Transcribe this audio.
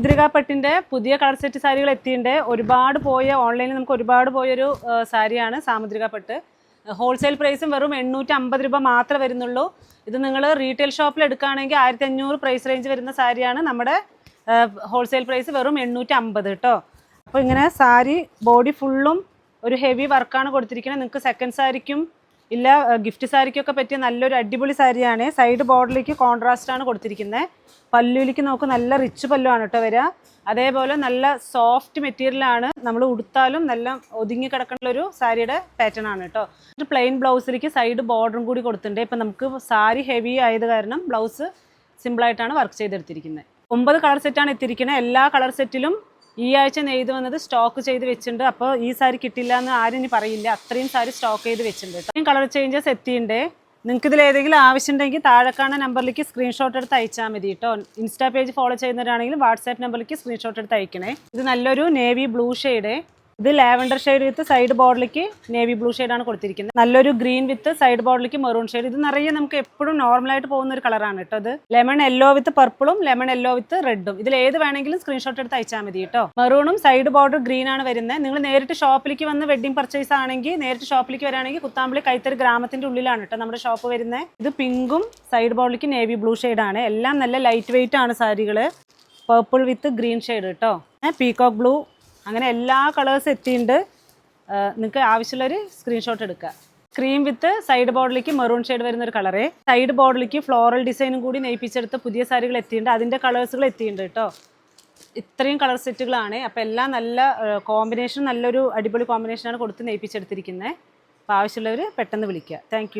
മുദ്രികാപ്പട്ടിന്റെ പുതിയ colour set സാരികൾ എത്തിയിട്ടുണ്ട്. ഒരുപാട് പോയ ഓൺലൈനിൽ നമുക്ക് ഒരുപാട് പോയൊരു സാരിയാണ് സാരിയാണ് സാമുദ്രികപ്പട്ട് ഹോൾസെയിൽ പ്രൈസും വെറും എണ്ണൂറ്റി അമ്പത് രൂപ മാത്രമേ വരുന്നുള്ളൂ. ഇത് നിങ്ങൾ റീറ്റെയിൽ ഷോപ്പിൽ എടുക്കുകയാണെങ്കിൽ ആയിരത്തി അഞ്ഞൂറ് പ്രൈസ് റേഞ്ച് വരുന്ന സാരിയാണ് നമ്മുടെ ഹോൾസെയിൽ പ്രൈസ് വെറും എണ്ണൂറ്റി അമ്പത് കേട്ടോ അപ്പോൾ ഇങ്ങനെ സാരി ബോഡി ഫുള്ളും ഒരു ഹെവി വർക്കാണ് കൊടുത്തിരിക്കുന്നത്. നിങ്ങൾക്ക് സെക്കൻഡ് സാരിക്കും ഇല്ല ഗിഫ്റ്റ് സാരിക്കൊക്കെ പറ്റിയ നല്ലൊരു അടിപൊളി സാരിയാണ്. സൈഡ് ബോർഡറിലേക്ക് കോൺട്രാസ്റ്റ് ആണ് കൊടുത്തിരിക്കുന്നത് പല്ലുവിലേക്ക് നമുക്ക് നല്ല റിച്ച് പല്ലുവാണ് കേട്ടോ വരിക അതേപോലെ നല്ല സോഫ്റ്റ് മെറ്റീരിയലാണ് നമ്മൾ ഉടുത്താലും നല്ല ഒതുങ്ങി കിടക്കുന്ന ഒരു സാരിയുടെ പാറ്റേൺ ആണ് കേട്ടോ ഒരു പ്ലെയിൻ ബ്ലൗസിലേക്ക് സൈഡ് ബോർഡറും കൂടി കൊടുത്തിട്ടുണ്ട്. ഇപ്പം നമുക്ക് സാരി ഹെവി ആയത് കാരണം ബ്ലൗസ് സിമ്പിളായിട്ടാണ് വർക്ക് ചെയ്തെടുത്തിരിക്കുന്നത് ഒമ്പത് കളർ സെറ്റാണ് എത്തിയിരിക്കുന്നത് എല്ലാ കളർ സെറ്റിലും ഈ ആഴ്ച നെയ്ത് വന്നത് സ്റ്റോക്ക് ചെയ്ത് വെച്ചിട്ടുണ്ട്. അപ്പോൾ ഈ സാരി കിട്ടില്ല എന്ന് ആരും ഇനി പറയില്ല. അത്രയും സാരി സ്റ്റോക്ക് ചെയ്ത് വെച്ചിട്ടുണ്ട് കേട്ടോ കളർ ചേഞ്ചസ് എത്തിയിട്ടുണ്ട് നിങ്ങൾക്ക് ഇതിൽ ഏതെങ്കിലും ആവശ്യമുണ്ടെങ്കിൽ താഴെ കാണുന്ന നമ്പറിലേക്ക് സ്ക്രീൻഷോട്ട് എടുത്ത് അയച്ചാൽ മതി കേട്ടോ ഇൻസ്റ്റാ പേജ് ഫോളോ ചെയ്യുന്നവരാണെങ്കിലും വാട്സാപ്പ് നമ്പറിലേക്ക് സ്ക്രീൻഷോട്ട് എടുത്ത് അയക്കണേ. ഇത് നല്ലൊരു നേവി ബ്ലൂ ഷെയ്ഡ് ഇത് ലാവൻഡർ ഷെയ്ഡ് വിത്ത് സൈഡ് ബോർഡിലേക്ക് നേവി ബ്ലൂ ആണ് കൊടുത്തിരിക്കുന്നത്. നല്ലൊരു ഗ്രീൻ വിത്ത് സൈഡ് ബോർഡിലേക്ക് മെറൂൺ ഷെയ്ഡ്. ഇത് നിറയെ നമുക്ക് എപ്പോഴും നോർമലായിട്ട് പോകുന്ന ഒരു കളറാണ് കേട്ടോ ഇത്. ലെമൺ യെല്ലോ വിത്ത് പർപ്പിളും ലെമൺ യെല്ലോ വിത്ത് റെഡും ഇതിൽ ഏത് വേണമെങ്കിലും സ്ക്രീൻഷോട്ട് എടുത്ത് അയച്ചാൽ മതി കേട്ടോ. മെറൂണും സൈഡ് ബോർഡർ ഗ്രീൻ ആണ് വരുന്നത് നിങ്ങൾ നേരിട്ട് ഷോപ്പിലേക്ക് വന്ന് വെഡിങ് പർച്ചേസ് ആണെങ്കിൽ നേരിട്ട് ഷോപ്പിലേക്ക് വരാണെങ്കിൽ കുത്താമ്പളി കൈത്തറി ഗ്രാമത്തിന്റെ ഉള്ളിലാണ് കേട്ടോ നമ്മുടെ ഷോപ്പ് വരുന്നത് ഇത് പിങ്കും സൈഡ് ബോർഡിലേക്ക് നേവി ബ്ലൂ ആണ്. എല്ലാം നല്ല ലൈറ്റ് വെയിറ്റ് ആണ് സാരികൾ പർപ്പിൾ വിത്ത് ഗ്രീൻ ഷെയ്ഡ് കേട്ടോ. പീകോക്ക് ബ്ലൂ അങ്ങനെ എല്ലാ കളേഴ്സ് എത്തിയിട്ടുണ്ട് നിങ്ങൾക്ക് ആവശ്യമുള്ളൊരു സ്ക്രീൻഷോട്ട് എടുക്കുക ക്രീം വിത്ത് സൈഡ് ബോർഡിലേക്ക് മെറൂൺ ഷെയ്ഡ് വരുന്ന ഒരു കളറേ സൈഡ് ബോർഡിലേക്ക് ഫ്ലോറൽ ഡിസൈനും കൂടി നെയ്പ്പിച്ചെടുത്ത് പുതിയ സാരികൾ എത്തിയിട്ടുണ്ട് അതിന്റെ കളേഴ്സുകൾ എത്തിയിട്ടുണ്ട് കേട്ടോ ഇത്രയും കളർ സെറ്റുകളാണ് അപ്പോൾ എല്ലാം നല്ല കോമ്പിനേഷൻ നല്ലൊരു അടിപൊളി കോമ്പിനേഷനാണ് കൊടുത്ത് നെയ്പ്പിച്ചെടുത്തിരിക്കുന്നത് അപ്പോൾ ആവശ്യമുള്ളവർ പെട്ടെന്ന് വിളിക്കുക താങ്ക്